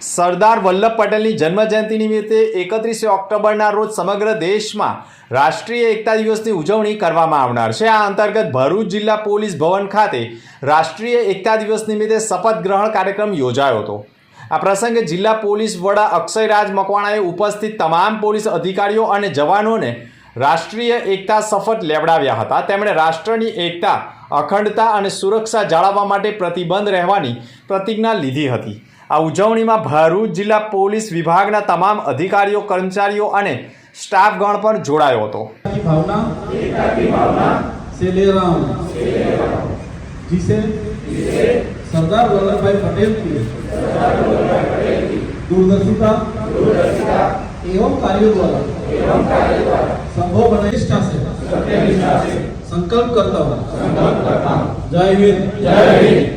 સરદાર વલ્લભ પટેલની જન્મજયંતિ નિમિત્તે એકત્રીસમી ઓક્ટોબરના રોજ સમગ્ર દેશમાં રાષ્ટ્રીય એકતા દિવસની ઉજવણી કરવામાં આવનાર છે. આ અંતર્ગત ભરૂચ જિલ્લા પોલીસ ભવન ખાતે રાષ્ટ્રીય એકતા દિવસ નિમિત્તે શપથ ગ્રહણ કાર્યક્રમ યોજાયો હતો. આ પ્રસંગે જિલ્લા પોલીસ વડા અક્ષયરાજ મકવાણાએ ઉપસ્થિત તમામ પોલીસ અધિકારીઓ અને જવાનોને રાષ્ટ્રીય એકતા શપથ લેવડાવ્યા હતા. તેમણે રાષ્ટ્રની એકતા, અખંડતા અને સુરક્ષા જાળવવા માટે પ્રતિબંધ રહેવાની પ્રતિજ્ઞા લીધી હતી. આ ઉજવણીમાં ભરૂચ જિલ્લા પોલીસ વિભાગના તમામ અધિકારીઓ કર્મચારીઓ અને સ્ટાફગણ પણ જોડાયો હતો की भावना से ले रहा हूँ जिसे सरदार वल्लभ भाई पटेल की दूरदर्शिता एवं कार्यों द्वारा संभव बने निष्ठा से संकल्प करता हूँ जय हिंद जय हिंद